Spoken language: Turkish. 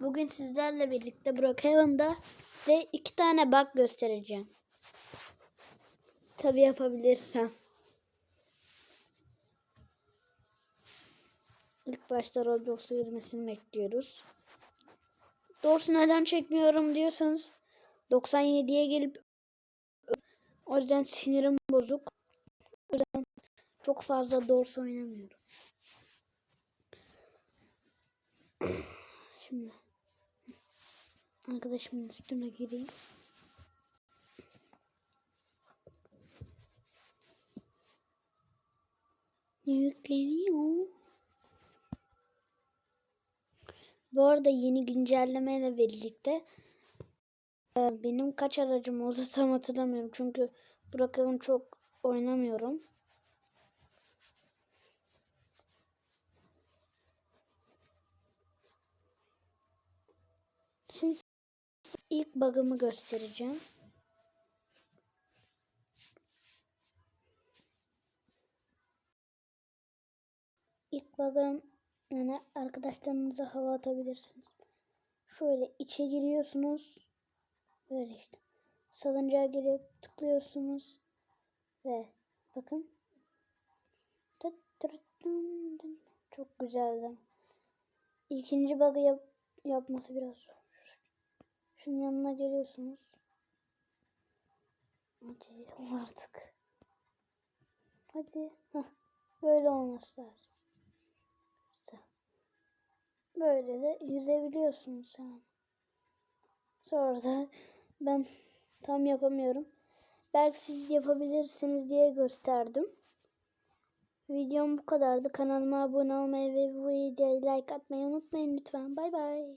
Bugün sizlerle birlikte Brookhaven'da size iki tane bug göstereceğim. Tabi yapabilirsem. İlk başta Roblox'a girmesini bekliyoruz. Doğrusu neden çekmiyorum diyorsanız 97'ye gelip o yüzden sinirim bozuk. O yüzden çok fazla Doors oynamıyorum. Şimdi arkadaşımın üstüne gireyim. Yükleniyor. Bu arada yeni güncellemeyle birlikte e, benim kaç aracım oldu tam hatırlamıyorum. Çünkü Brookhaven çok oynamıyorum. Şimdi size ilk bug'ımı göstereceğim. İlk bug'ım yani arkadaşlarınıza hava atabilirsiniz. Şöyle içe giriyorsunuz. Böyle işte. Salıncağa girip tıklıyorsunuz. Ve bakın. Çok güzeldi. İkinci bug'ı yap yapması biraz zor. Şunun yanına geliyorsunuz. Ol artık. Hadi. Heh, böyle olması lazım. İşte. Böyle de yüzebiliyorsunuz yani. Sonra da ben tam yapamıyorum. Belki siz yapabilirsiniz diye gösterdim. Videom bu kadardı. Kanalıma abone olmayı ve bu videoya like atmayı unutmayın lütfen. Bay bay.